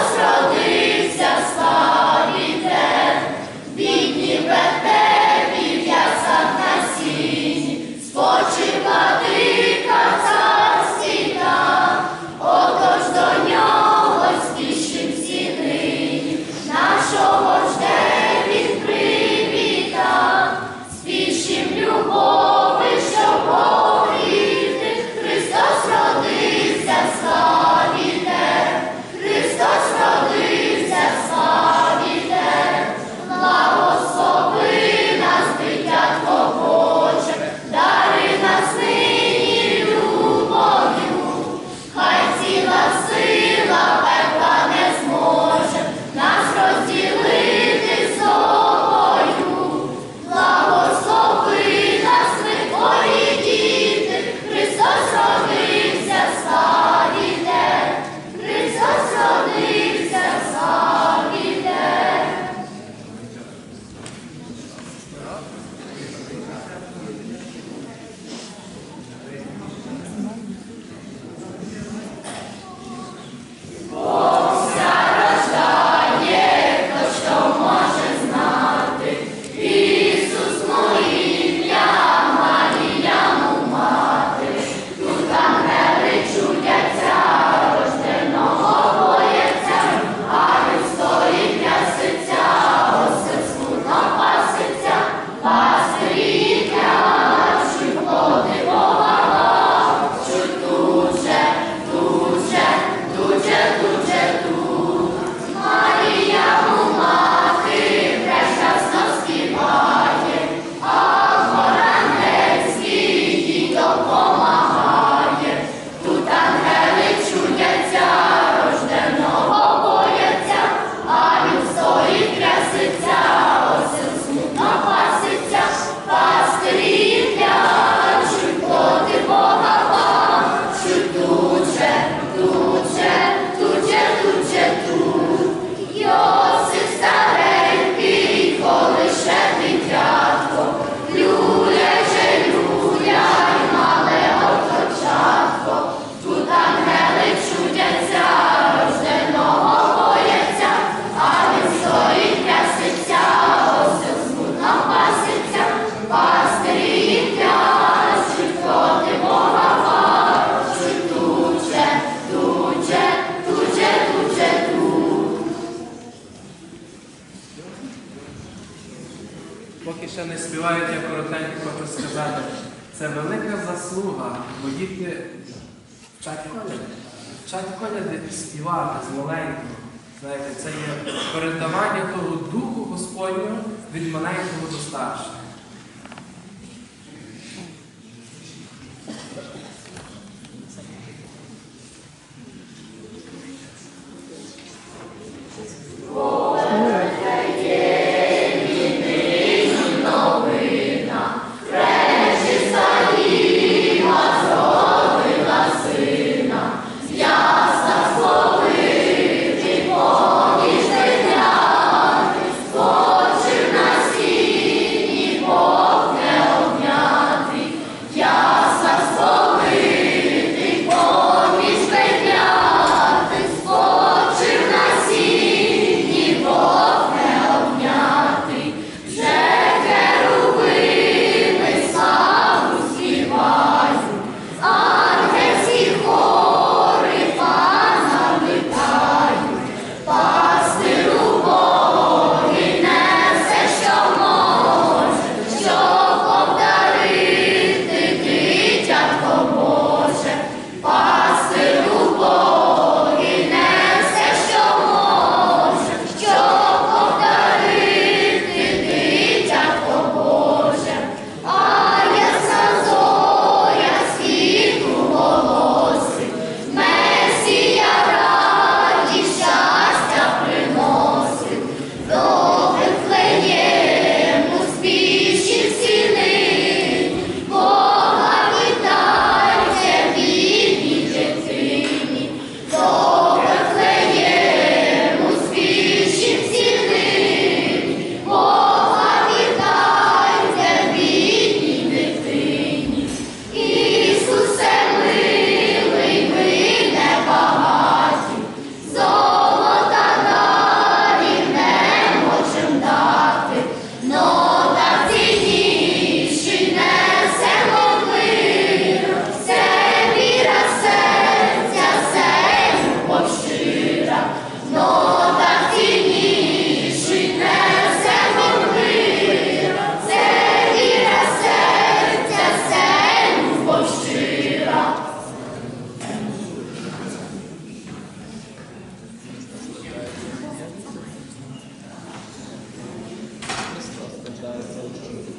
Awesome. Це велика заслуга, бо діти вчать коляди. Вчать коляди співати з маленького. Знаєте, Це є передавання того Духу Господнього від маленького до старшого. da saúde pública.